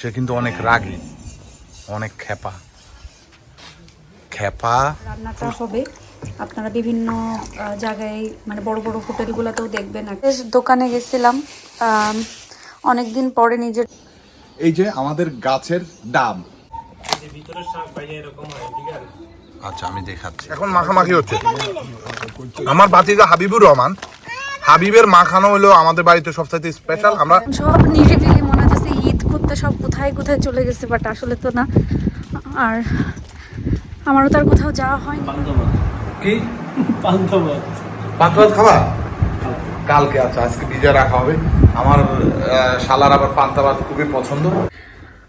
সে কিন্তু অনেক রাগী অনেক খেপা খেপা রান্নাটা হবে। আপনারা বিভিন্ন জায়গায় মানে বড় বড় হোটেলগুলোতেও দেখবেন। দোকানে গেছিলাম অনেক দিন পরে নিজের এই যে আমাদের গাছের ডাব। আচ্ছা আমি দেখাচ্ছি। এখন মাখামাখি হচ্ছে। আমার বাতিজা হাবিবুর রহমান। হাবিবের মাখানো হলো আমাদের বাড়িতে সবচাইতে স্পেশাল আমরা সব নিরিবিলি করতে সব কোথায় কোথায় চলে গেছে বাট আসলে তো না। আর আমারও তো আর কোথাও যাওয়া হয়নি। কি? খাবা? কালকে আচ্ছা আজকে ভিজা রাখা হবে। আমার শালার আবার পান্তা ভাত খুবই পছন্দ।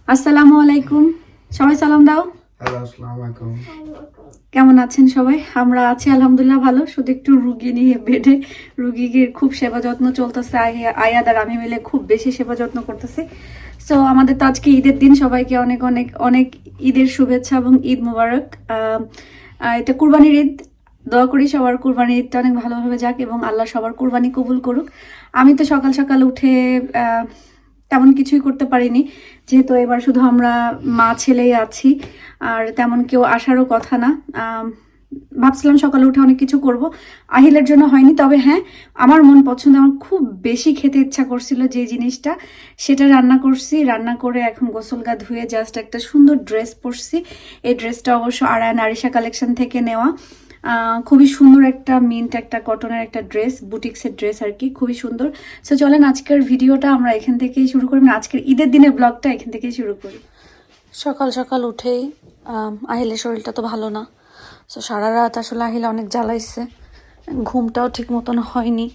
আসসালামু আলাইকুম। সবাই সালাম দাও। হ্যালো আসসালামু আলাইকুম। কেমন আছেন সবাই? আমরা আছি আলহামদুলিল্লাহ ভালো। শুধু একটু রুগী নিয়ে বেডে। রুগীকে খুব সেবা যত্ন চলতেছে। আয়া- আয়াদ আর আমি মিলে খুব বেশি সেবা যত্ন করতেছি। সো আমাদের তো আজকে ঈদের দিন, সবাইকে অনেক অনেক অনেক ঈদের শুভেচ্ছা এবং ঈদ মোবারক। এটা কুরবানির ঈদ। দোয়া করি সবার কুরবানির ঈদটা অনেক ভালোভাবে যাক এবং আল্লাহ সবার কুরবানি কবুল করুক। আমি তো সকাল সকাল উঠে তেমন কিছুই করতে পারিনি। যেহেতু এবার শুধু আমরা মা ছেলেই আছি, আর তেমন কেউ আসারও কথা না। ভাবছিলাম সকালে উঠে অনেক কিছু করব। আহিলের জন্য হয়নি, তবে হ্যাঁ আমার মন পছন্দ, আমার খুব বেশি খেতে ইচ্ছা করছিল যে জিনিসটা। সেটা রান্না করছি, রান্না করে এখন গোসল গা ধুয়ে জাস্ট একটা সুন্দর ড্রেস পরছি। এই ড্রেসটা অবশ্য আড়ায় নারিশা কালেকশন থেকে নেওয়া। খুবই সুন্দর একটা মিন্ট একটা কটনের একটা ড্রেস বুটিক্সের ড্রেস আর কি, খুবই সুন্দর। সো চলেন আজকের ভিডিওটা আমরা এখান থেকেই শুরু করি মানে আজকের ঈদের দিনের ব্লগটা এখান থেকেই শুরু করি। সকাল সকাল উঠেই আহিলের শরীরটা তো ভালো না। সো সারা রাত আসলে আহিল অনেক জ্বালাইছে। ঘুমটাও ঠিক মতন হয়নি।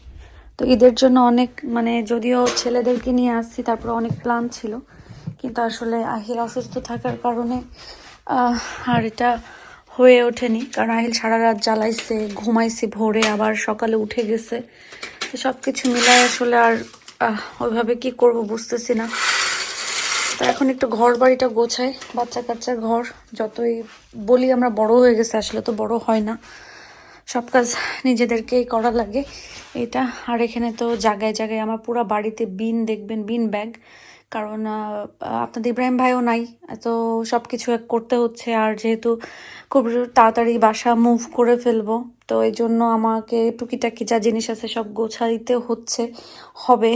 তো ঈদের জন্য অনেক মানে যদিও ছেলেদেরকে নিয়ে আসছি, তারপরে অনেক প্ল্যান ছিল। কিন্তু আসলে আহিল অসুস্থ থাকার কারণে আর এটা হয়ে ওঠেনি। কারণ আহিল সারা রাত জ্বালাইছে, ঘুমাইছে ভোরে, আবার সকালে উঠে গেছে। সব কিছু মিলায় আসলে আর ওইভাবে কি করব বুঝতেছি না। তো এখন একটু ঘর বাড়িটা গোছাই বাচ্চা কাচ্চা ঘর, যতই বলি আমরা বড় হয়ে গেছে, আসলে তো বড় হয় না। সব কাজ নিজেদেরকেই করা লাগে। এটা, আর এখানে তো জায়গায় জায়গায় আমার পুরো বাড়িতে বিন দেখবেন, বিন ব্যাগ। কারণ আপনাদের ইব্রাহিম ভাইও নাই, তো সব কিছু এক করতে হচ্ছে। আর যেহেতু খুব তাড়াতাড়ি বাসা মুভ করে ফেলব, তো এই জন্য আমাকে টুকিটাকি যা জিনিস আছে সব গোছাইতে হচ্ছে, হবে।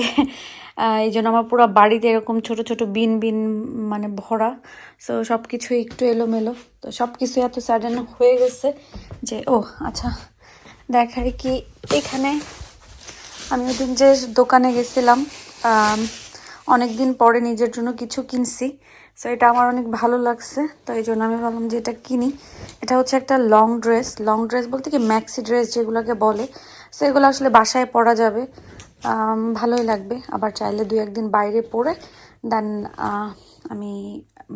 এই জন্য আমার পুরো বাড়িতে এরকম ছোট ছোট বিন বিন মানে ভরা। সো সব কিছু একটু এলোমেলো। তো সব কিছু এত সাডেন হয়ে গেছে যে, ও আচ্ছা দেখাই কি এখানে। আমি ওদিন যে দোকানে গেছিলাম অনেক দিন পরে নিজের জন্য কিছু কিনছি। সো এটা আমার অনেক ভালো লাগছে। তো এই জন্য আমি ভাবলাম যে এটা কিনি। এটা হচ্ছে একটা লং ড্রেস লং ড্রেস বলতে কি ম্যাক্সি ড্রেস যেগুলোকে বলে। সো এগুলো আসলে বাসায় পরা যাবে। ভালোই লাগবে। আবার চাইলে দু একদিন বাইরে পরে দেন আমি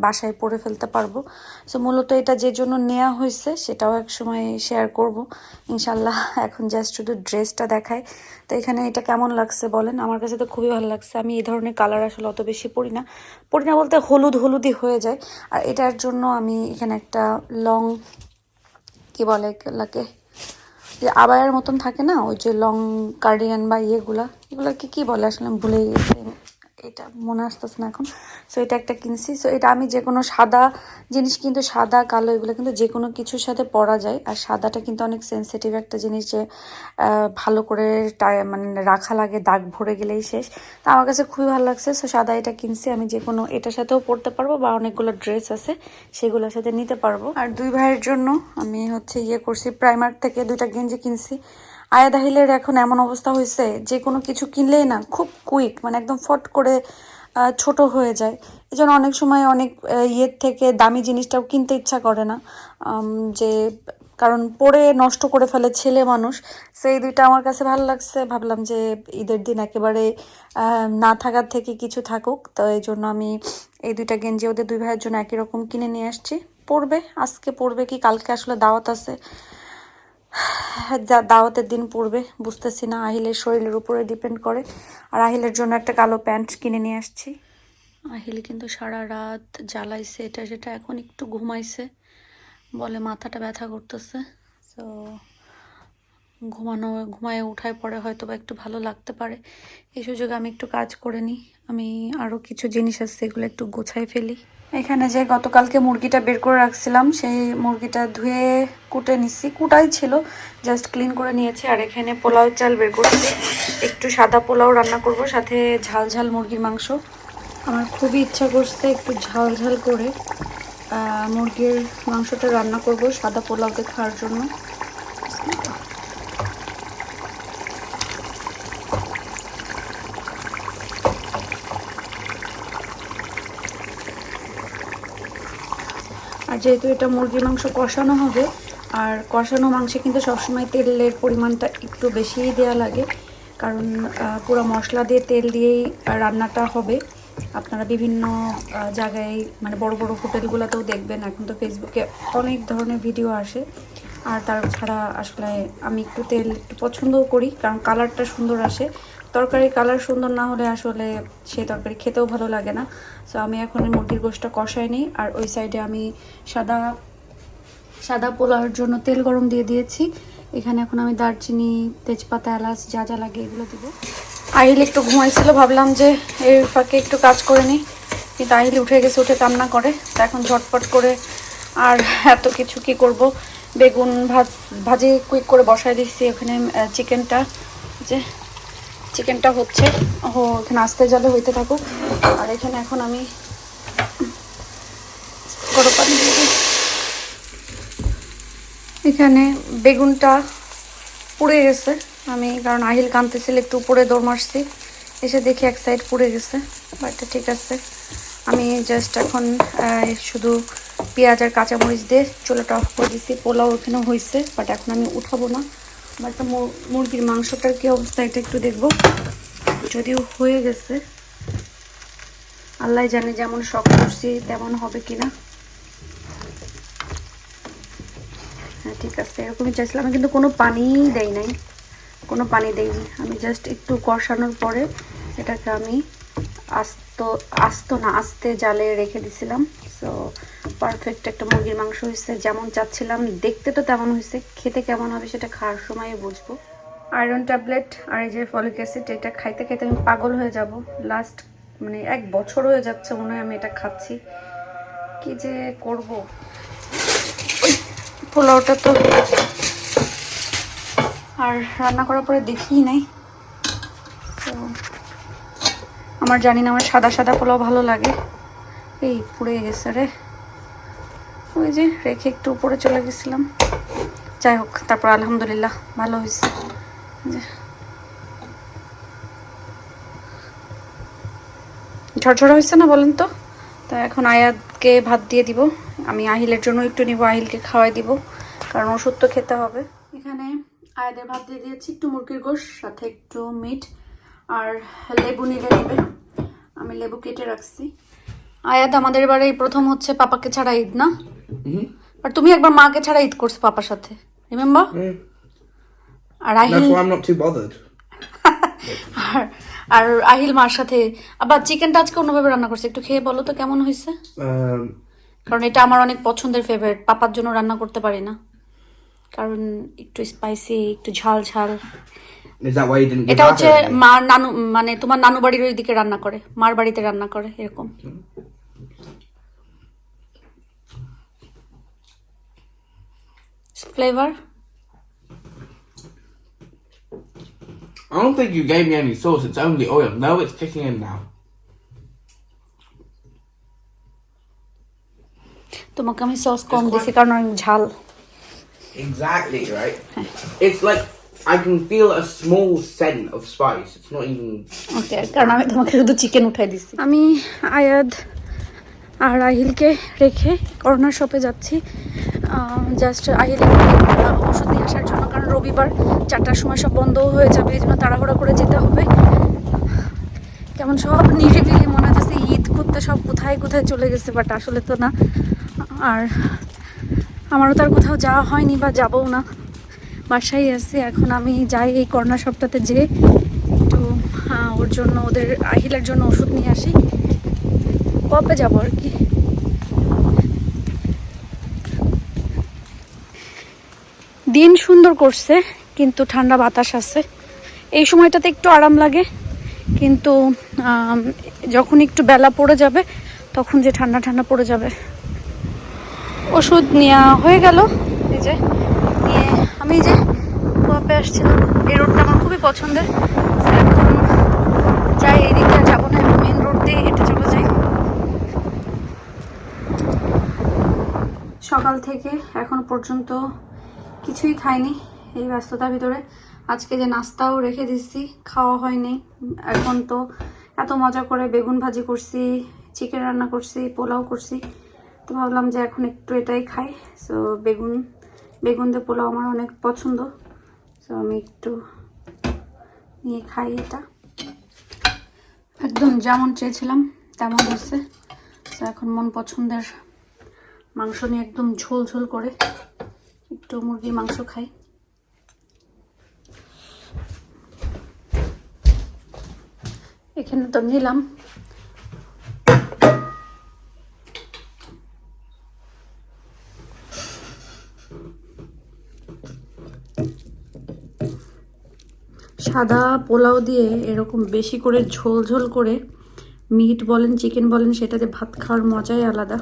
বাসায় পরে ফেলতে পারব। সো মূলত এটা যে জন্য নেওয়া হয়েছে, সেটাও এক সময় শেয়ার করব। ইনশাল্লাহ, এখন জাস্ট শুধু ড্রেসটা দেখায় তো এখানে এটা কেমন লাগছে বলেন? আমার কাছে তো খুবই ভালো লাগছে। আমি এই ধরনের কালার আসলে অত বেশি পরি না। পরি না বলতে হলুদ হলুদই হয়ে যায়। আর এটার জন্য আমি এখানে একটা লং কি বলে এগুলাকে যে আবায়ের মতন থাকে না, ওই যে লং কার্ডিয়ান বা ইয়েগুলা, এগুলোকে কি বলে? আসলে ভুলে গেছি। এটা মনে আসতেছে না এখন। সো এটা একটা কিনছি। সো এটা আমি যে কোনো সাদা জিনিস কিন্তু সাদা, কালো এগুলো কিন্তু যে কোনো কিছুর সাথে পরা যায়। আর সাদাটা কিন্তু অনেক সেন্সিটিভ একটা জিনিস যে ভালো করে মানে রাখা লাগে, দাগ ভরে গেলেই শেষ। তা আমার কাছে খুবই ভালো লাগছে। সো সাদা এটা কিনছি। আমি যে কোনো এটার সাথেও পরতে পারব বা অনেকগুলো ড্রেস আছে, সেগুলোর সাথে নিতে পারব। আর দুই ভাইয়ের জন্য আমি হচ্ছে ইয়ে করছি। প্রাইমার্ক থেকে দুইটা গেঞ্জি কিনছি। আয়া দাহিলের এখন এমন অবস্থা হয়েছে, যে কোনো কিছু কিনলেই না খুব কুইক মানে একদম ফট করে ছোট হয়ে যায়। এই জন্য অনেক সময় অনেক ইয়ের থেকে দামি জিনিসটাও কিনতে ইচ্ছা করে না। যে, কারণ পরে নষ্ট করে ফেলে ছেলে মানুষ, সেই দুইটা আমার কাছে ভালো লাগছে। ভাবলাম যে, ঈদের দিন একেবারে না থাকার থেকে কিছু থাকুক। তো এই জন্য আমি এই দুইটা গেঞ্জি ওদের দুই ভাইয়ের জন্য একই রকম কিনে নিয়ে আসছি। পড়বে আজকে পড়বে কি, কালকে আসলে দাওয়াত আছে। যা দাওয়াতের দিন পড়বে, বুঝতেছি না, আহিলের শরীরের উপরে ডিপেন্ড করে। আর আহিলের জন্য একটা কালো প্যান্ট কিনে নিয়ে আসছি। আহিল কিন্তু সারা রাত জ্বালাইছে, এটা সেটা এখন একটু ঘুমাইছে, বলে মাথাটা ব্যথা করতেছে। তো ঘুমানো, ঘুমায় উঠায় পরে হয়তো বা একটু ভালো লাগতে পারে। এই সুযোগে আমি একটু কাজ করে নিই, আমি আরও কিছু জিনিস আছে, এগুলো একটু গোছায় ফেলি। এখানে যে গতকালকে মুরগিটা বের করে রাখছিলাম, সেই মুরগিটা ধুয়ে কুটে নিচ্ছি। কুটাই ছিল জাস্ট ক্লিন করে নিয়েছি। আর এখানে পোলাও চাল বের করছি। একটু সাদা পোলাও রান্না করব, সাথে ঝাল ঝাল মুরগির মাংস। আমার খুবই ইচ্ছা করছে একটু ঝাল ঝাল করে মুরগির মাংসটা রান্না করব সাদা পোলাওতে খাওয়ার জন্য। যেহেতু এটা মুরগির মাংস কষানো হবে, আর কষানো মাংসে কিন্তু সবসময় তেলের পরিমাণটা একটু বেশিই দেওয়া লাগে। কারণ পুরো মশলা দিয়ে তেল দিয়েই রান্নাটা হবে। আপনারা বিভিন্ন জায়গায় মানে বড় বড় হোটেলগুলোতেও দেখবেন, এখন তো ফেসবুকে অনেক ধরনের ভিডিও আসে। আর তাছাড়া আসলে আমি একটু তেল একটু পছন্দও করি, কারণ কালারটা সুন্দর আসে। তরকারি কালার সুন্দর না হলে আসলে সেই তরকারি খেতেও ভালো লাগে না। সো আমি এখন মুরগির গোশটা কষাই নিই, আর ওই সাইডে আমি সাদা সাদা পোলাওর জন্য তেল গরম দিয়ে দিয়েছি। এখানে এখন আমি দারচিনি, তেজপাতা, এলাচ যা যা লাগে এগুলো দেবো। আহিল একটু ঘুমাইছিল, ভাবলাম যে এর ফাঁকে একটু কাজ করে নিই। কিন্তু আহিল উঠে গেছে, উঠে কান্না করে। তো এখন ঝটপট করে আর এত কিছু কি করব? বেগুন ভাজ, ভাজি কুইক করে বসায় দিচ্ছি ওখানে চিকেনটা। যে চিকেনটা হচ্ছে, ও, এখানে আস্তে জলে হইতে থাকুক। আর এখানে এখন আমি এখানে বেগুনটা পুড়ে গেছে। আমি, কারণ আহিল কানতেছিল, একটু উপরে দৌড় মারছি। এসে দেখি এক সাইড পুড়ে গেছে, বাট ঠিক আছে। আমি জাস্ট এখন শুধু পেঁয়াজ আর কাঁচামরিচ দিয়ে চুলাটা অফ করে দিচ্ছি পোলাও ওখানে হয়েছে বাট এখন আমি উঠাবো না। বাট মুরগির মাংসটার কি অবস্থা এটা একটু দেখব। যদিও হয়ে গেছে। আল্লাহ জানে যেমন শখ করছি তেমন হবে কিনা। হ্যাঁ ঠিক আছে, এরকমই চাইছিলাম। কিন্তু কোনো পানিই দেই নাই। কোনো পানি দেইনি। আমি জাস্ট একটু কষানোর পরে এটাকে আমি আস্ত আস্ত না, আস্তে জালে রেখে দিছিলাম। সো পারফেক্ট একটা মুরগির মাংস হয়েছে। যেমন চাচ্ছিলাম, দেখতে তো তেমন হয়েছে। খেতে কেমন হবে সেটা খাওয়ার সময় বুঝব। আয়রন ট্যাবলেট আর এই যে ফলিক অ্যাসিড এটা খাইতে খাইতে আমি পাগল হয়ে যাব। লাস্ট মানে এক বছর হয়ে যাচ্ছে মনে হয় আমি এটা খাচ্ছি। কি যে করব? পোলাওটা তো। আর রান্না করার পরে দেখিই নাই। তো আমার জানি না আমার সাদা সাদা পোলাও ভালো লাগে। এই পুড়ে গেছে রে। ওই যে রেখে একটু উপরে চলে গেছিলাম। যাই হোক, তারপর আলহামদুলিল্লাহ ভালো হয়েছে। যে ঝরঝরা হয়েছে না বলেন তো? তা এখন আয়াতকে ভাত দিয়ে দিব। আমি আহিলের জন্য একটু নিব, আহিলকে খাওয়াই দিব, কারণ ওষুধ তো খেতে হবে। এখানে আয়াদের ভাত দিয়ে দিয়েছি, একটু মুরগির গোশ, সাথে একটু মিট আর লেবু নিলে নেবে। আমি লেবু কেটে রাখছি। আয়াত আমাদের এবারে প্রথম হচ্ছে পাপাকে ছাড়া ঈদ না? আর তুমি একবার মাকে ছাড়া ঈদ করছ পাপার সাথে রিমেম্বার আর আহিল. আর আর আহিল মার সাথে আবার চিকেনটা আজকে অন্যভাবে রান্না করছে একটু খেয়ে বলো তো কেমন হয়েছে? Um, কারণ এটা আমার অনেক পছন্দের ফেভারিট পাপার জন্য রান্না করতে পারি না। কারণ একটু স্পাইসি একটু ঝাল ঝাল। এটা হচ্ছে? মার নানু মানে তোমার নানু বাড়ির ওইদিকে রান্না করে মার বাড়িতে রান্না করে এরকম। Flavour I don't think you gave me any sauce. It's only oil. No, it's kicking in now. তোমাকে আমি সস কম দিছি কারণ অনেক ঝাল Exactly, right? it's like I can feel a small scent of spice. It's not even. ওকে কারণ আমি তোমাকে শুধু চিকেন উঠাই দিচ্ছি আমি আয়াদ আর আহিলকে রেখে করোনার শপে যাচ্ছি। জাস্ট আহিল ওষুধ নিয়ে আসার জন্য, কারণ রবিবার চারটার সময় সব বন্ধ হয়ে যাবে, এই জন্য তাড়াহুড়া করে যেতে হবে। কেমন সব নিরিবিলি মনে হচ্ছে ঈদ করতে সব কোথায় কোথায় চলে গেছে বাট আসলে তো না। আর আমারও তার কোথাও যাওয়া হয়নি বা যাবও না। বাসায় আছি, এখন আমি যাই এই কর্নার শপটাতে যেয়ে একটু ওর জন্য, ওদের আহিলের জন্য ওষুধ নিয়ে আসি। কবে যাব আর কি? দিন সুন্দর করছে, কিন্তু ঠান্ডা বাতাস আছে। এই সময়টাতে একটু আরাম লাগে, কিন্তু যখন একটু বেলা পড়ে যাবে, তখন যে ঠান্ডা ঠান্ডা পড়ে যাবে। ওষুধ নেওয়া হয়ে গেল, এই যে, নিয়ে আমি যে কোয়াপে আসছিলাম, এই রোডটা আমার খুবই পছন্দের। এখন যাই, এদিকে যাব না মেন রোড দিয়ে হেঁটে চলে যাই সকাল থেকে এখন পর্যন্ত কিছুই খাইনি এই ব্যস্ততার ভিতরে। আজকে যে নাস্তাও রেখে দিচ্ছি খাওয়া হয়নি। এখন তো এত মজা করে বেগুন ভাজি করছি, চিকেন রান্না করছি, পোলাও করছি। তো ভাবলাম যে এখন একটু এটাই খাই। সো বেগুন বেগুন দিয়ে পোলাও আমার অনেক পছন্দ। সো আমি একটু নিয়ে খাই এটা। একদম যেমন চেয়েছিলাম, তেমন হচ্ছে। তো এখন মন পছন্দের মাংস নিয়ে একদম ঝোল ঝোল করে একটু মুরগির মাংস খাই। এখানে তো নিলাম। সাদা পোলাও দিয়ে এরকম বেশি করে ঝোল ঝোল করে, মিট বলেন, চিকেন বলেন, সেটাতে ভাত খাওয়ার মজাই আলাদা।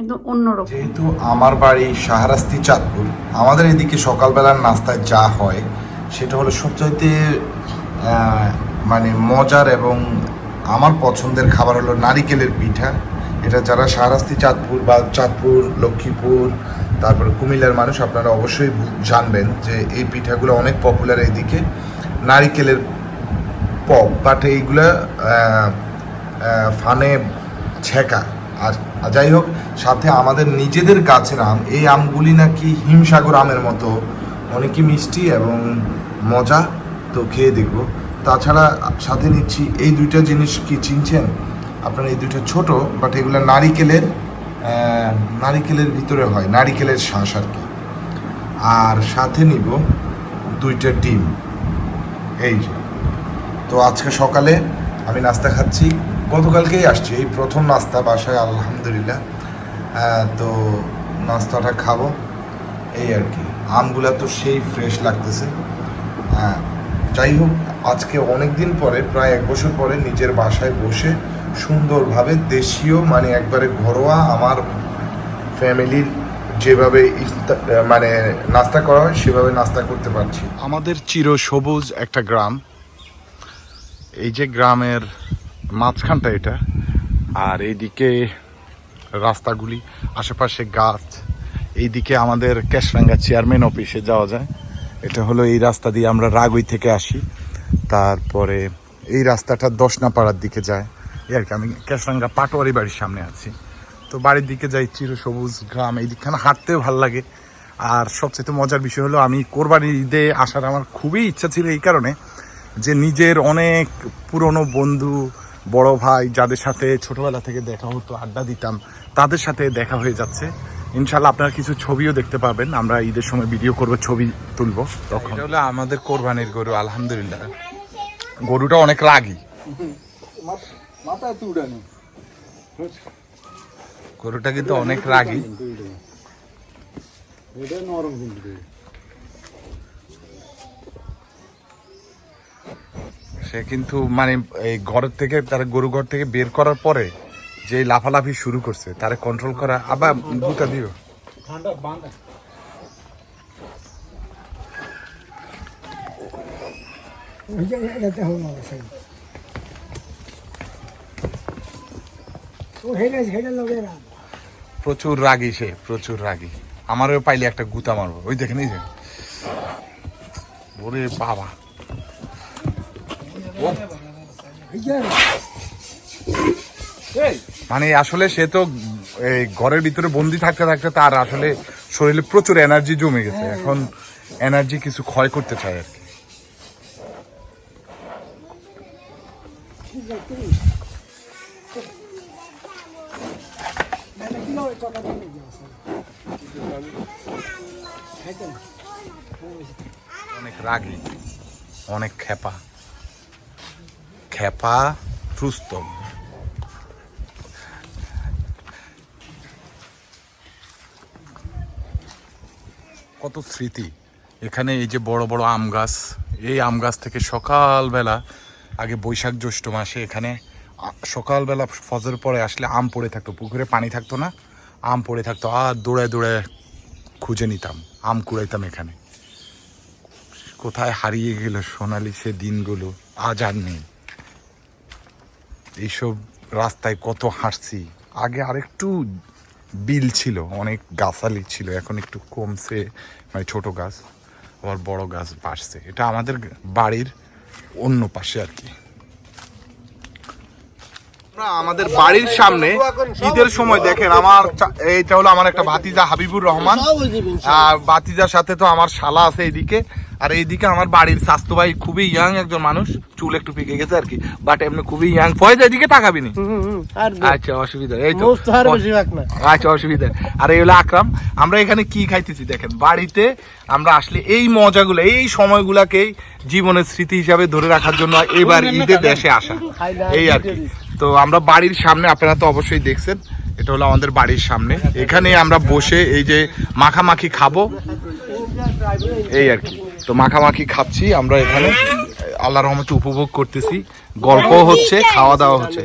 একদম যেহেতু আমার বাড়ি শাহরাস্তি চাঁদপুর, আমাদের এদিকে সকালবেলার নাস্তায় যা হয়, সেটা হলো সবচাইতে মানে মজার এবং আমার পছন্দের খাবার হলো নারিকেলের পিঠা। এটা যারা শাহরাস্তি চাঁদপুর বা চাঁদপুর, লক্ষ্মীপুর, তারপরে কুমিল্লার মানুষ, আপনারা অবশ্যই জানবেন যে এই পিঠাগুলো অনেক পপুলার এইদিকে নারিকেলের পপ বাট এইগুলা ফানে ছেঁকা। আর যাই হোক, সাথে আমাদের নিজেদের গাছের আম, এই আমগুলি নাকি হিমসাগর আমের মতো। অনেকই মিষ্টি এবং মজা তো খেয়ে দেখব। তাছাড়া সাথে নিচ্ছি এই দুইটা জিনিস কি চিনছেন? আপনারা এই দুইটা ছোট বাট এগুলো নারিকেলের নারিকেলের ভিতরে হয়, নারিকেলের শ্বাস আর কি। আর সাথে নিব দুইটা ডিম। এই যে। তো আজকে সকালে আমি নাস্তা খাচ্ছি। গতকালকেই আসছি এই প্রথম নাস্তা বাসায় আলহামদুলিল্লাহ। আহ, তো নাস্তাটা খাব এই আর কি। আমগুলা তো সেই ফ্রেশ লাগতেছে। হ্যাঁ যাই হোক আজকে অনেক দিন পরে প্রায় এক বছর পরে নিজের বাসায় বসে সুন্দরভাবে দেশীয় মানে একবারে ঘরোয়া আমার ফ্যামিলির যেভাবে মানে নাস্তা করা হয় সেভাবে নাস্তা করতে পারছি। আমাদের চির সবুজ একটা গ্রাম। এই যে গ্রামের মাঝখানটা এটা। আর এইদিকে রাস্তাগুলি, আশেপাশে গাছ, এইদিকে আমাদের ক্যাশরাঙ্গা চেয়ারম্যান অফিসে যাওয়া যায়। এটা হলো এই রাস্তা দিয়ে আমরা রাগই থেকে আসি। তারপরে এই রাস্তাটা দশনাপাড়ার দিকে যায়। এই আর কি, আমি ক্যাশরাঙ্গা পাটোয়ারি বাড়ির সামনে আছি। তো বাড়ির দিকে যাই চির সবুজ গ্রাম এই দিকখানে হাঁটতেও ভালো লাগে। আর সবচেয়ে মজার বিষয় হলো, আমি কোরবানির ঈদে আসার আমার খুবই ইচ্ছা ছিল এই কারণে যে নিজের অনেক পুরনো বন্ধু বড় ভাই যাদের সাথে ছোটবেলা থেকে দেখা হতো, আড্ডা দিতাম, তাদের সাথে দেখা হয়ে যাচ্ছে। ইনশাল্লাহ আপনারা কিছু ছবিও দেখতে পাবেন। আমরা ঈদের সময় ভিডিও করব, ছবি তুলব তখন। হলো আমাদের কোরবানির গরু, আলহামদুলিল্লাহ। গরুটা অনেক রাগী। গরুটা কিন্তু অনেক রাগী। সে কিন্তু মানে এই ঘরের থেকে তার গরু ঘর থেকে বের করার পরে যে লাফালাফি শুরু করছে তারে কন্ট্রোল করা আবার দুটা দিও। প্রচুর রাগী সে প্রচুর রাগী। আমারও পাইলে একটা গুতা মারবো। ওই দেখেন এই যে। ওরে বাবা। মানে আসলে সে তো এই ঘরের ভিতরে বন্দি থাকতে থাকতে তার আসলে শরীরে প্রচুর এনার্জি জমে গেছে। এখন এনার্জি কিছু ক্ষয় করতে চায় আর কি। অনেক রাগী অনেক খেপা খেপা রুস্তম। কত স্মৃতি। এখানে এই যে বড় বড় আম গাছ, এই আম গাছ থেকে সকালবেলা, আগে বৈশাখ জ্যৈষ্ঠ মাসে এখানে সকালবেলা ফজর পরে আসলে আম পড়ে থাকতো, পুকুরে পানি থাকতো না, আম পড়ে থাকতো, আর দৌড়ায় দৌড়ায় খুঁজে নিতাম, আম কুড়াইতাম এখানে। কোথায় হারিয়ে গেল সোনালি সে দিনগুলো, আজ আর নেই। এইসব রাস্তায় কত হাঁটছি। আগে আরেকটু বিল ছিল অনেক গাছালি ছিল এখন একটু কমছে মানে ছোট গাছ আবার বড় গাছ বাড়ছে। এটা আমাদের বাড়ির অন্য পাশে আর কি। আমাদের বাড়ির সামনে ঈদের সময় দেখেন আমার এইটা হলো আমার একটা ভাতিজা হাবিবুর রহমান। আর ভাতিজার সাথে তো আমার শালা আছে এইদিকে। আর এইদিকে আমার বাড়ির স্বাস্থ্য ভাই খুবই ইয়াং একজন মানুষ চুল একটু পেকে গেছে আর কি বাট এমনি খুবই ইয়াং ফয়েজ এদিকে তাকাবি নি? আচ্ছা অসুবিধা এই তো। আচ্ছা অসুবিধা। আর এই হলো আকরাম আমরা এখানে কি খাইতেছি দেখেন বাড়িতে আমরা আসলে এই মজাগুলো এই সময়গুলাকেই জীবনের স্মৃতি হিসাবে ধরে রাখার জন্য এবার ঈদে দেশে আসা। এই আর কি। তো আমরা বাড়ির সামনে আপনারা তো অবশ্যই দেখছেন এটা হলো আমাদের বাড়ির সামনে। এখানে আমরা বসে এই যে মাখামাখি খাব এই আর কি। তো মাখামাখি খাচ্ছি আমরা এখানে আল্লাহ রহমতে উপভোগ করতেছি। গল্প হচ্ছে খাওয়া দাওয়া হচ্ছে।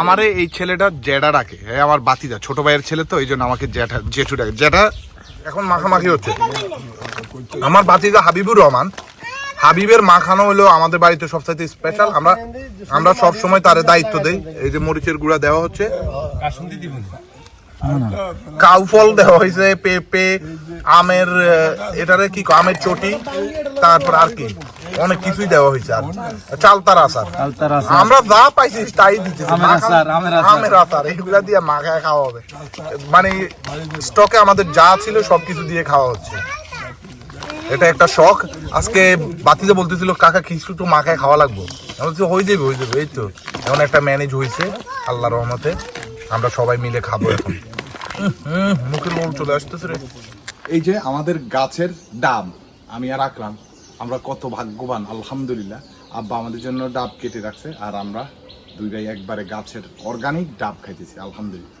আমারে এই ছেলেটা জেডা ডাকে হ্যাঁ আমার বাতিদা ছোট ভাইয়ের ছেলে তো এই জন্য আমাকে জ্যাঠা জেঠু ডাকে। জ্যাঠা এখন মাখামাখি হচ্ছে। আমার বাতিদা হাবিবুর রহমান হাবিবের মাখানো হলো আমাদের বাড়িতে সবচাইতে স্পেশাল আমরা আমরা সব সময় তার দায়িত্ব দেই। এই যে মরিচের গুঁড়া দেওয়া হচ্ছে। কাউ ফল দেওয়া হয়েছে পেঁপে আমের এটারে কি আমের চটি তারপর আর কি অনেক কিছুই দেওয়া হয়েছে আর। চালতার আচার। আমরা যা পাইছি তাই দিতেছি। আমের আচার এগুলা দিয়ে মাখায় খাওয়া হবে। মানে স্টকে আমাদের যা ছিল সবকিছু দিয়ে খাওয়া হচ্ছে। এটা একটা শখ। আজকে বাতিতে বলতেছিল কাকা কিছু তো মাখায় খাওয়া লাগবো। আমি বলছি হয়ে যাবে হয়ে যাবে এই তো। এখন একটা ম্যানেজ হয়েছে আল্লাহ রহমতে। আমরা সবাই মিলে খাব এখন। হুম, হুম, চলে আসতেছে এই যে আমাদের গাছের ডাব আমি আর আকরাম আমরা কত ভাগ্যবান আলহামদুলিল্লাহ। আব্বা আমাদের জন্য ডাব কেটে রাখছে আর আমরা দুই ভাই একবারে গাছের অর্গানিক ডাব খাইতেছি আলহামদুলিল্লাহ।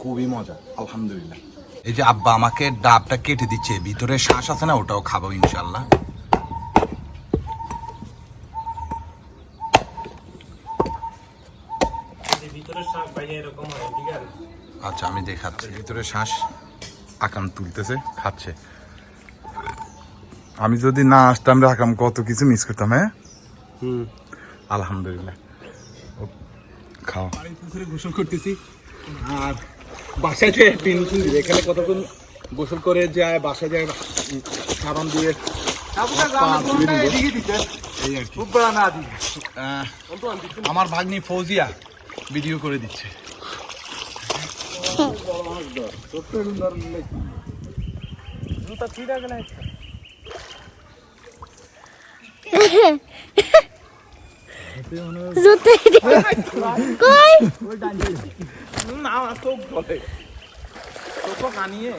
খুবই মজা আলহামদুলিল্লাহ। এই যে আব্বা আমাকে ডাবটা কেটে দিচ্ছে ভিতরে শ্বাস আছে না ওটাও খাব ইনশাল্লাহ আচ্ছা আমি দেখাচ্ছি। ভিতরে শ্বাস আকাম তুলতেছে খাচ্ছে। আমি যদি না আসতাম রে আকাম কত কিছু মিস করতাম হ্যাঁ? আলহামদুলিল্লাহ। ও, খাও। গোসল করতেছি আর বাসায় যে টেনশন দিবে এখানে কতক্ষণ গোসল করে যায় বাসায় যায় সাবান দিয়ে আমার ভাগ্নি ফৌজিয়া ভিডিও করে দিচ্ছে। না চোখ বলে। চোখ আনিয়ে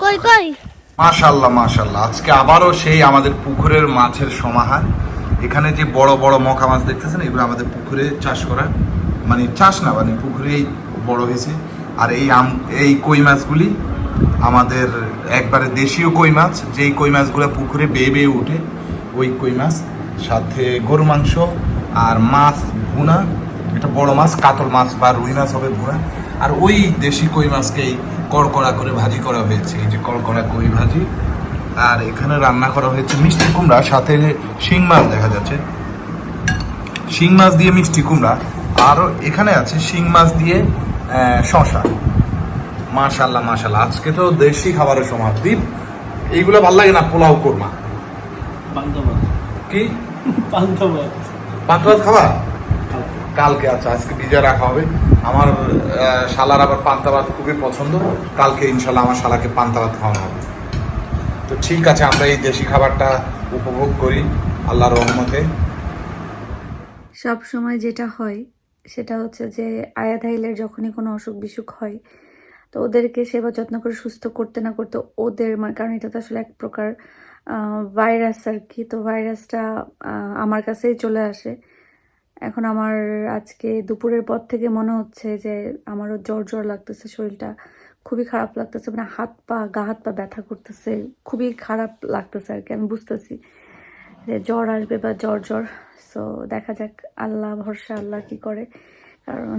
কই কই? মাশাল্লাহ মাশাল্লাহ আজকে আবারও সেই আমাদের পুকুরের মাছের সমাহার। এখানে যে বড় বড় মকা মাছ দেখতেছেন এগুলো আমাদের পুকুরে চাষ করা। মানে চাষ না মানে পুকুরেই বড় হয়েছে। আর এই আম এই কই মাছগুলি আমাদের একবারে দেশীয় কই মাছ। যেই কই মাছগুলো পুকুরে বেয়ে বেয়ে ওঠে ওই কই মাছ। সাথে গরু মাংস আর মাছ ভুনা এটা বড় মাছ কাতল মাছ বা রুই মাছ হবে ভুনা। আর ওই দেশি কই মাছকেই কড়কড়া করে ভাজি করা হয়েছে। এই যে কড়কড়া কই ভাজি। আর এখানে রান্না করা হয়েছে মিষ্টি কুমড়া সাথে শিং মাছ দেখা যাচ্ছে। শিং মাছ দিয়ে মিষ্টি কুমড়া। আর এখানে আছে শিং মাছ দিয়ে শশা মাশাল্লাহ মাশাল্লাহ আজকে তো দেশি খাবারের দ্বীপ এইগুলো ভালো লাগে না পোলাও কোরমা? কি? পান্তা ভাত খাবা কালকে আচ্ছা আজকে বিজয় রাখা হবে। আমার শালার আবার পান্তা ভাত খুবই পছন্দ। কালকে ইনশাল্লাহ আমার শালাকে পান্তা ভাত খাওয়ানো হবে। তো ঠিক আছে, আমরা এই দেশি খাবারটা উপভোগ করি, আল্লাহর রহমতে। সব সময় যেটা হয়, সেটা হচ্ছে যে আয়াধাইলের যখনই কোনো অসুখ বিসুখ হয়, তো ওদেরকে সেবা যত্ন করে সুস্থ করতে না করতে ওদের কারণ এটা তো আসলে এক প্রকার ভাইরাস আর কি তো ভাইরাসটা আমার কাছেই চলে আসে। এখন আমার আজকে দুপুরের পর থেকে মনে হচ্ছে যে আমারও জ্বর জ্বর লাগতেছে, শরীরটা খুবই খারাপ লাগতেছে মানে হাত পা, গা হাত পা ব্যথা করতেছে, খুবই খারাপ লাগতেছে আর কি আমি বুঝতেছি যে জ্বর আসবে বা জ্বর জ্বর। সো দেখা যাক, আল্লাহ ভরসা, আল্লাহ কি করে। কারণ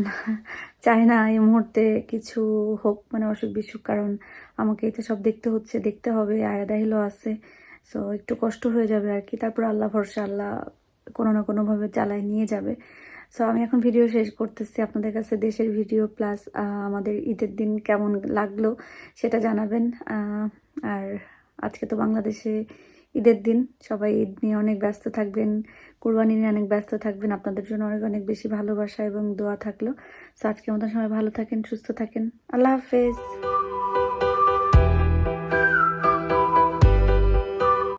চাই না এই মুহূর্তে কিছু হোক মানে অসুখ বিসুখ, কারণ আমাকে এটা সব দেখতে হচ্ছে, দেখতে হবে, আয়াদাহিলও আছে। সো একটু কষ্ট হয়ে যাবে আর কি। তারপর আল্লাহ ভরসা, আল্লাহ কোনো না কোনোভাবে চালায় নিয়ে যাবে। সো আমি এখন ভিডিও শেষ করতেছি। আপনাদের কাছে দেশের ভিডিও প্লাস আমাদের ঈদের দিন কেমন লাগল সেটা জানাবেন। আর আজকে তো বাংলাদেশে ঈদের দিন। সবাই ঈদ নিয়ে অনেক ব্যস্ত থাকবেন। কুরবানি নিয়ে অনেক ব্যস্ত থাকবেন। আপনাদের জন্য অনেক অনেক বেশি ভালোবাসা এবং দোয়া থাকল। সো আজকের মতো সবাই ভালো থাকেন, সুস্থ থাকেন। আল্লাহ হাফেজ।